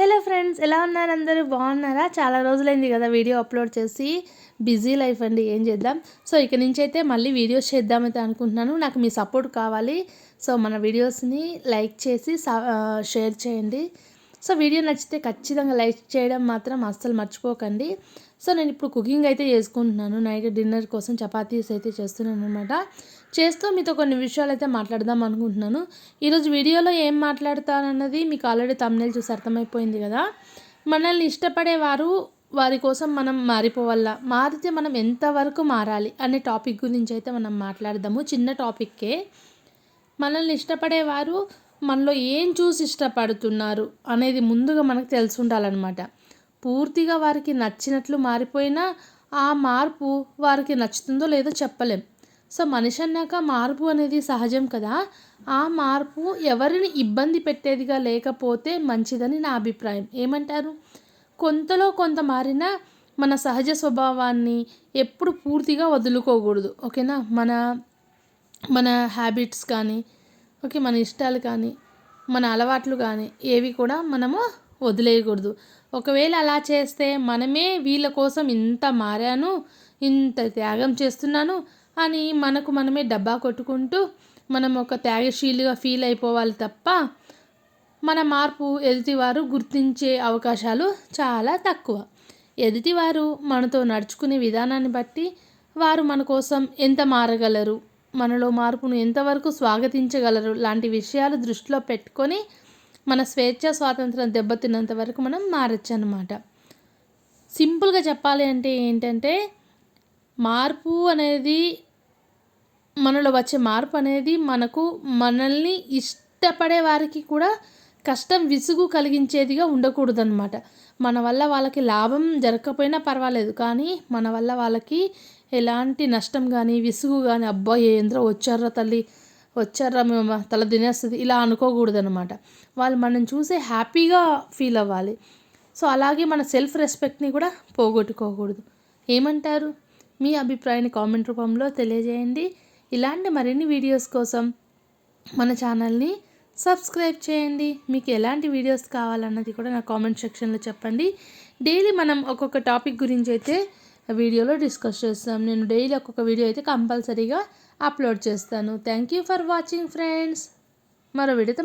Hello friends ఎలా ఉన్నారు అందరూ? బాగున్నారా? చాలా రోజులైంది కదా వీడియో అప్లోడ్ చేసి. బిజీ లైఫ్ అండి ఏం చేద్దాం? సో ఇక నుంచి అయితే మళ్ళీ వీడియోస్ చేద్దామైతే అనుకుంటున్నాను. నాకు మీ సపోర్ట్ కావాలి. సో మన వీడియోస్ని లైక్ చేసి షేర్ చేయండి. సో వీడియో నచ్చితే ఖచ్చితంగా లైక్ చేయడం మాత్రం అస్సలు మర్చిపోకండి. సో నేను ఇప్పుడు కుకింగ్ అయితే చేసుకుంటున్నాను. నైట్ డిన్నర్ కోసం చపాతీస్ అయితే చేస్తున్నాను అనమాట చేస్తూ మీతో కొన్ని విషయాలు అయితే మాట్లాడదాం అనుకుంటున్నాను. ఈరోజు వీడియోలో ఏం మాట్లాడతానన్నది మీకు ఆల్రెడీ తమ్నేలు చూసి అర్థమైపోయింది కదా. మనల్ని ఇష్టపడేవారు వారి కోసం మనం మారిపోవాలా? మారితే మనం ఎంతవరకు మారాలి అనే టాపిక్ గురించి అయితే మనం మాట్లాడదాము. చిన్న టాపిక్కే మనల్ని ఇష్టపడేవారు మనలో ఏం చూసి ఇష్టపడుతున్నారు అనేది ముందుగా మనకు తెలిసి ఉండాలన్నమాట. పూర్తిగా వారికి నచ్చినట్లు మారిపోయినా ఆ మార్పు వారికి నచ్చుతుందో లేదో చెప్పలేం. సో మనిషి అన్నాక మార్పు అనేది సహజం కదా. ఆ మార్పు ఎవరిని ఇబ్బంది పెట్టేదిగా లేకపోతే మంచిదని నా అభిప్రాయం. ఏమంటారు? కొంతలో కొంత మారినా మన సహజ స్వభావాన్ని ఎప్పుడు పూర్తిగా వదులుకోకూడదు. ఓకేనా? మన మన హ్యాబిట్స్ కానీ ఓకే మన ఇష్టాలు కానీ మన అలవాట్లు కానీ ఏవి కూడా మనము వదిలేయకూడదు. ఒకవేళ అలా చేస్తే మనమే వీళ్ళ కోసం ఇంత మారాను ఇంత త్యాగం చేస్తున్నాను అని మనకు మనమే డబ్బా కొట్టుకుంటూ మనం ఒక త్యాగశీలుగా ఫీల్ అయిపోవాలి తప్ప మన మార్పు ఎదుటివారు గుర్తించే అవకాశాలు చాలా తక్కువ. ఎదుటివారు మనతో నడుచుకునే విధానాన్ని బట్టి వారు మన కోసం ఎంత మారగలరు? మనలో మార్పును ఎంతవరకు స్వాగతించగలరు? లాంటి విషయాలు దృష్టిలో పెట్టుకొని మన స్వేచ్ఛ స్వాతంత్రం దెబ్బతిన్నంత వరకు మనం మారచ్చు అనమాట సింపుల్గా చెప్పాలి అంటే ఏంటంటే మార్పు అనేది మనలో వచ్చే మార్పు అనేది మనకు మనల్ని ఇష్టపడే వారికి కూడా కష్టం విసుగు కలిగించేదిగా ఉండకూడదన్నమాట. మన వల్ల వాళ్ళకి లాభం జరగకపోయినా పర్వాలేదు కానీ మన వల్ల వాళ్ళకి ఎలాంటి నష్టం కానీ విసుగు కానీ అబ్బా ఏంద్రో వచ్చారా తల్లి వచ్చారా మేము తల తినేస్తుంది ఇలా అనుకోకూడదనమాట వాళ్ళు మనం చూసే హ్యాపీగా ఫీల్ అవ్వాలి. సో అలాగే మన సెల్ఫ్ రెస్పెక్ట్ని కూడా పోగొట్టుకోకూడదు. ఏమంటారు? మీ అభిప్రాయాన్ని కామెంట్ రూపంలో తెలియజేయండి. ఇలాంటి మరిన్ని వీడియోస్ కోసం మన ఛానల్ని సబ్స్క్రైబ్ చేయండి. మీకు ఎలాంటి వీడియోస్ కావాలన్నది కూడా నా కామెంట్ సెక్షన్లో చెప్పండి. డైలీ మనం ఒక్కొక్క టాపిక్ గురించి అయితే వీడియోలో డిస్కస్ చేస్తాం. నేను డైలీ ఒక్కొక్క వీడియో అయితే కంపల్సరీగా అప్లోడ్ చేస్తాను. Thank you for watching friends మరో వీడియోతో